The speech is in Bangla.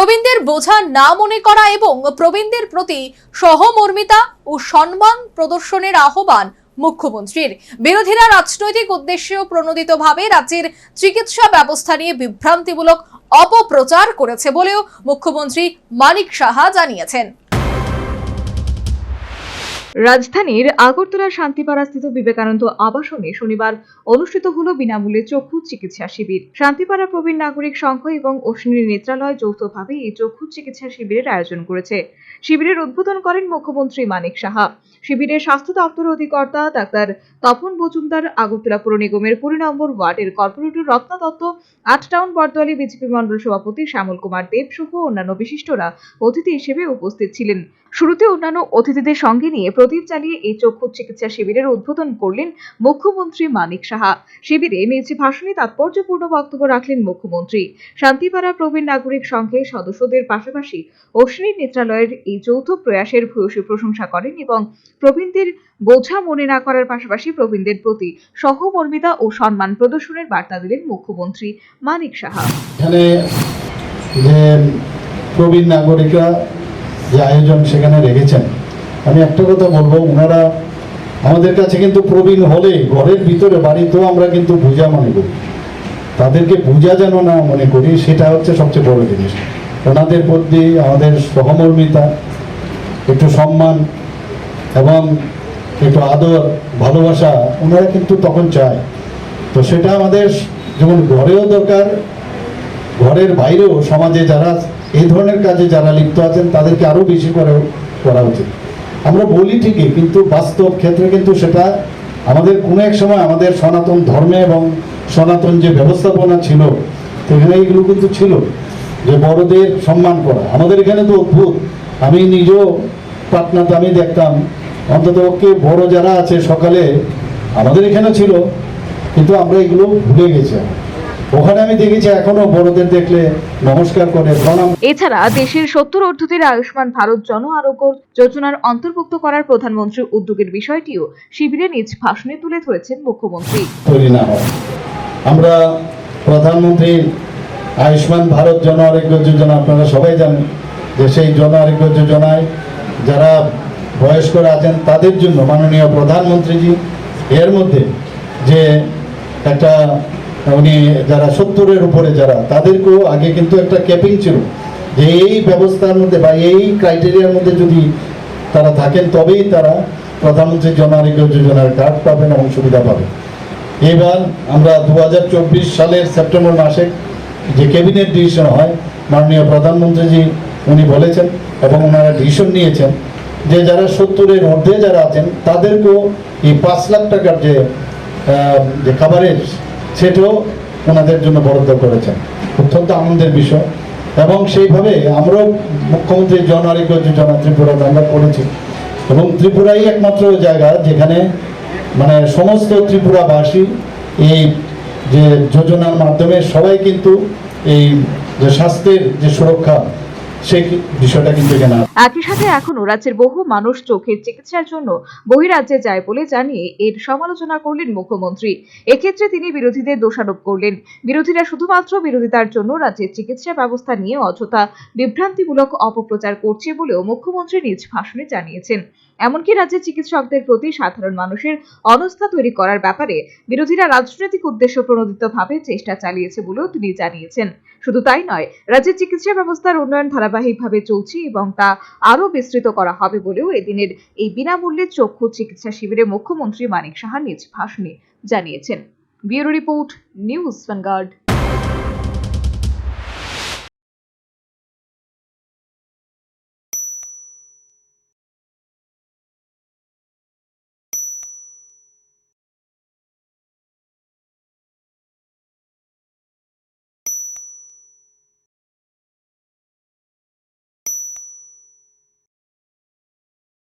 প্রবীণদের বোঝা না মনে করা এবং প্রবীণদের প্রতি সহমর্মিতা ও সম্মান প্রদর্শনের আহ্বান মুখ্যমন্ত্রীর। বিরোধীরা রাজনৈতিক উদ্দেশ্যে প্রণোদিতভাবে রাজ্যের চিকিৎসা ব্যবস্থা নিয়ে বিভ্রান্তিমূলক অপপ্রচার করেছে বলেও মুখ্যমন্ত্রী মানিক সাহা জানিয়েছেন। রাজধানীর আগরতলা শান্তিপাড়াস্থিত বিবেকানন্দ আবাসনে শনিবার অনুষ্ঠিত হল বিনামূল্যে চক্ষু চিকিৎসা শিবির। শান্তিপাড়া প্রবীণ নাগরিক সংঘ এবং অশ্বিনী নেত্রালয় যৌথভাবে এই চক্ষু চিকিৎসা শিবিরের আয়োজন করেছে। শিবিরের উদ্বোধন করেন মুখ্যমন্ত্রী মানিক সাহা। শিবিরের স্বাস্থ্য দপ্তর অধিকর্তা ডাক্তার তপন মজুমদার, আগরতলা পুর নিগমের কুড়ি নম্বর ওয়ার্ডের কর্পোরেটর রত্না দত্ত, আট টাউন বরদোয়ালি বিজেপি মন্ডল সভাপতি শ্যামল কুমার দেব সহ অন্যান্য বিশিষ্টরা অতিথি হিসেবে উপস্থিত ছিলেন। শুরুতে অন্যান্য অতিথিদের সঙ্গে নিয়ে প্রদীপ জ্বালিয়ে এই চক্ষু চিকিৎসা শিবিরের উদ্বোধন করলেন মুখ্যমন্ত্রী মানিক সাহা। শিবিরে নিজ ভাষণে তাৎপর্যপূর্ণ বক্তব্য রাখলেন মুখ্যমন্ত্রী। শান্তিপাড়া প্রবীণ নাগরিক সংঘের সদস্যদের পাশাপাশি অশ্বিনী নেত্রালয়ের এই যৌথ প্রয়াসের ভূয়সী প্রশংসা করেন এবং প্রবীণদের বোঝা মনে না করার পাশাপাশি প্রবীণদের প্রতি সহমর্মিতা ও সম্মান প্রদর্শনের বার্তা দিলেন মুখ্যমন্ত্রী মানিক সাহা। এখানে যে প্রবীণ নাগরিকরা যে আয়োজন সেখানে রেখেছেন, আমি একটা কথা বলব, ওনারা আমাদের কাছে কিন্তু প্রবীণ হলে ঘরের ভিতরে বাড়িতেও আমরা কিন্তু পূজা মনে করি। তাদেরকে পূজা যেন না মনে করি, সেটা হচ্ছে সবচেয়ে বড় জিনিস। ওনাদের প্রতি আমাদের সহমর্মিতা, একটু সম্মান এবং একটু আদর, ভালোবাসা ওনারা কিন্তু তখন চায়। তো সেটা আমাদের যেমন ঘরেও দরকার, ঘরের বাইরেও সমাজে যারা এই ধরনের কাজে যারা লিপ্ত আছেন, তাদেরকে আরও বেশি করে করা উচিত। আমরা বলি ঠিকই, কিন্তু বাস্তব ক্ষেত্রে কিন্তু সেটা আমাদের কোনো এক সময় আমাদের সনাতন ধর্মে এবং সনাতন যে ব্যবস্থাপনা ছিল সেখানে এইগুলো কিন্তু ছিল যে বড়দের সম্মান করা। আমাদের এখানে তো অদ্ভুত। আমি নিজেও পাটনাতে আমি দেখতাম অন্তত পক্ষে বড় যারা আছে সকালে আমাদের এখানে ছিল কিন্তু আমরা এগুলো ভুলে গেছি। ওখানে আমি দেখেছি এখনও বড়দের দেখলে নমস্কার করে প্রণাম। এছাড়া দেশের সত্তর অর্ধতের আয়ুষ্মান ভারত জন আরোগ্য যোজনার অন্তর্ভুক্ত করার প্রধানমন্ত্রীর উদ্যোগের বিষয়টিও শিবিরে নিজ ভাষণে তুলে ধরেছেন মুখ্যমন্ত্রী। তৈরি না হয়। আমরা প্রধানমন্ত্রী আয়ুষ্মান ভারত জন আরোগ্য যোজনা আপনারা সবাই জানেন যে সেই জন আরোগ্য যোজনায় যারা বয়স্করা আছেন, তাদের জন্য মাননীয় প্রধানমন্ত্রীজি, এর মধ্যে যে একটা, উনি যারা সত্তরের উপরে যারা, তাদেরকেও আগে কিন্তু একটা ক্যাপিং ছিল যে এই ব্যবস্থার মধ্যে বা এই ক্রাইটেরিয়ার মধ্যে যদি তারা থাকেন, তবেই তারা প্রধানমন্ত্রী জন আরোগ্য যোজনার কার্ড পাবেন এবং সুবিধা পাবেন। এবার আমরা দু হাজার চব্বিশ সালের সেপ্টেম্বর মাসে যে ক্যাবিনেট ডিসিশন হয়, মাননীয় প্রধানমন্ত্রীজি উনি বলেছেন এবং ওনারা ডিসিশন নিয়েছেন যে যারা সত্তরের মধ্যে যারা আছেন, তাদেরকেও এই পাঁচ লাখ টাকার যে যে খাবারের সেটাও ওনাদের জন্য বরাদ্দ করেছেন। অত্যন্ত আনন্দের বিষয়। এবং সেইভাবে আমরাও মুখ্যমন্ত্রী জন আরোগ্য যোজনা ত্রিপুরাতে আমরা করেছি। এবং ত্রিপুরাই একমাত্র জায়গা যেখানে মানে সমস্ত ত্রিপুরাবাসী এই যে যোজনার মাধ্যমে সবাই কিন্তু এই যে স্বাস্থ্যের যে সুরক্ষা এখানে একই সাথে এখনও রাজ্যের বহু মানুষ চোখের চিকিৎসার জন্য বহিরাজ্যে যায় বলে জানিয়ে এর সমালোচনা করলেন মুখ্যমন্ত্রী। এক্ষেত্রে তিনি বিরোধীদের দোষারোপ করলেন। বিরোধীরা শুধুমাত্র বিরোধিতার জন্য রাজ্যের চিকিৎসা ব্যবস্থা নিয়ে অযথা বিভ্রান্তিমূলক অপপ্রচার করছে বলেও মুখ্যমন্ত্রী নিজ ভাষণে জানিয়েছেন। এমনকি রাজ্যের চিকিৎসকদের প্রতি সাধারণ মানুষের অনস্থা তৈরি করার ব্যাপারে বিরোধীরা রাজনৈতিক উদ্দেশ্য প্রণোদিতভাবে চেষ্টা চালিয়েছে বলেও তিনি জানিয়েছেন। শুধু তাই নয়, রাজ্যের চিকিৎসা ব্যবস্থার উন্নয়ন ধারাবাহিকভাবে চলছে এবং তা আরও বিস্তৃত করা হবে বলেও এদিনের এই বিনামূল্যে চক্ষু চিকিৎসা শিবিরে মুখ্যমন্ত্রী মানিক সাহা নিজ ভাষণে জানিয়েছেন। Bureau report, news Vanguard.